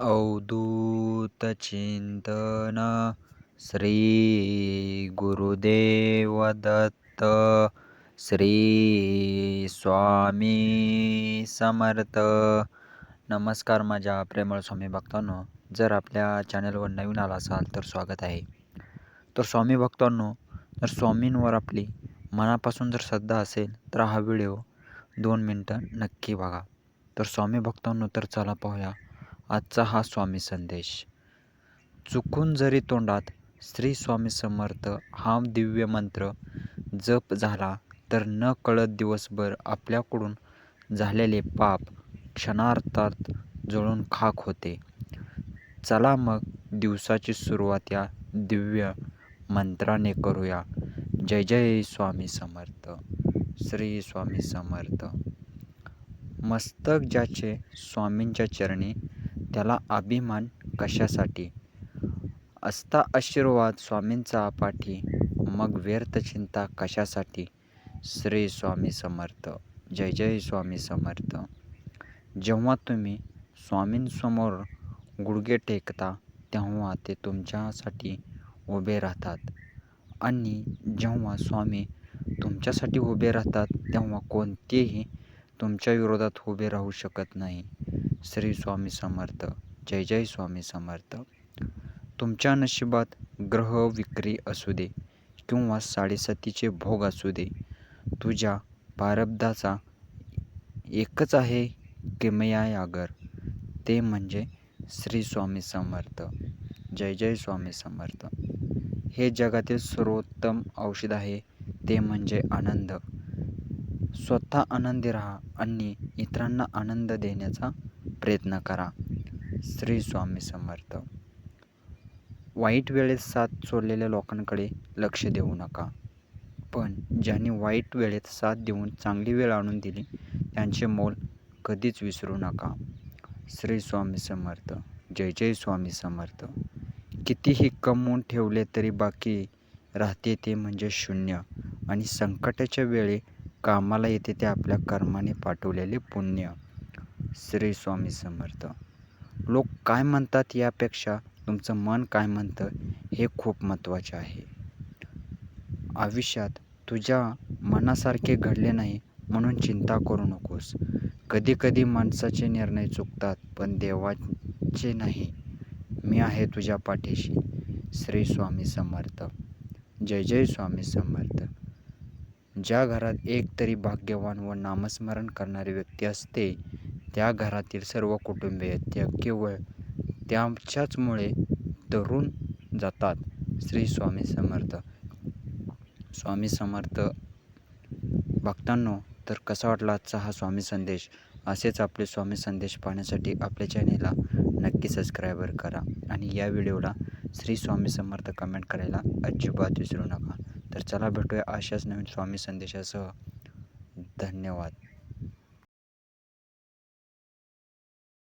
अवधूत चिंतन श्री गुरुदेव दत्त श्री स्वामी समर्थ. नमस्कार माझ्या प्रेमळ स्वामी भक्तांनो जर आपल्या चॅनलवर नवीन आला असाल तर स्वागत आहे. तर स्वामी भक्तांनो जर स्वामींवर आपली मनापासून जर श्रद्धा असेल तर हा व्हिडिओ दोन मिनटं नक्की बघा. तर स्वामी भक्तांनो तर चला पाहूया. आजचा हा स्वामी संदेश. चुकून जरी तोंडात श्री स्वामी समर्थ हा दिव्य मंत्र जप झाला तर न कळत दिवसभर आपल्याकडून झालेले पाप क्षणार्थात जळून खाक होते. चला मग दिवसाची सुरुवात या दिव्य मंत्राने करूया. जय जय स्वामी समर्थ. श्री स्वामी समर्थ. मस्तक ज्याचे स्वामींच्या चरणी त्याला अभिमान कशासाठी? असता आशीर्वाद स्वामींचा पाठी मग व्यर्थ चिंता कशासाठी? श्री स्वामी समर्थ. जय जय स्वामी समर्थ. जेव्हा तुम्ही स्वामींसमोर गुडघे टेकता तेव्हा ते तुमच्यासाठी उभे राहतात. आणि जेव्हा स्वामी तुमच्यासाठी उभे राहतात तेव्हा कोणतेही तुमच्या विरोधात उभे राहू शकत नाही. श्री स्वामी समर्थ जय जय स्वामी समर्थ. तुमच्या नशिबात ग्रह विक्री असू दे किंवा साडेसातीचे भोग असू दे तुझ्या प्रारब्धाचा एकच आहे किमयागर ते म्हणजे श्री स्वामी समर्थ. जय जय स्वामी समर्थ. हे जगातील सर्वोत्तम औषध आहे ते म्हणजे आनंद. स्वतः आनंदी राहा आणि इतरांना आनंद देण्याचा प्रयत्न करा. श्री स्वामी समर्थ. वाईट वेळेत साथ सोडलेल्या लोकांकडे लक्ष देऊ नका. पण ज्यांनी वाईट वेळेत साथ देऊन चांगली वेळ आणून दिली त्यांचे मोल कधीच विसरू नका. श्री स्वामी समर्थ. जय जय स्वामी समर्थ. कितीही कमवून ठेवले तरी बाकी राहते ते म्हणजे शून्य. आणि संकटाच्या वेळी कामाला येते ते आपल्या कर्माने पाठवलेले पुण्य. श्री स्वामी समर्थ. लोक काय म्हणतात यापेक्षा तुमचं मन काय म्हणतं हे खूप महत्त्वाचे आहे. आयुष्यात तुझ्या मनासारखे घडले नाही म्हणून चिंता करू नकोस. कधी कधी माणसाचे निर्णय चुकतात पण देवाचे नाही. मी आहे तुझ्या पाठीशी. श्री स्वामी समर्थ. जय जय स्वामी समर्थ. ज्या घरात एक तरी भाग्यवान व नामस्मरण करणारी व्यक्ती असते त्या घरातील सर्व कुटुंबीय त्या केवळ त्यांच्याचमुळे तरुण जातात. श्री स्वामी समर्थ. स्वामी समर्थ भक्तांनो तर कसा वाटला आजचा हा स्वामी संदेश? असेच आपले स्वामी संदेश पाहण्यासाठी आपल्या चॅनेलला नक्की सबस्क्रायबर करा आणि या व्हिडिओला श्री स्वामी समर्थ कमेंट करायला अजिबात विसरू नका. तर चला भेटूया अशाच नवीन स्वामी संदेशासह. धन्यवाद.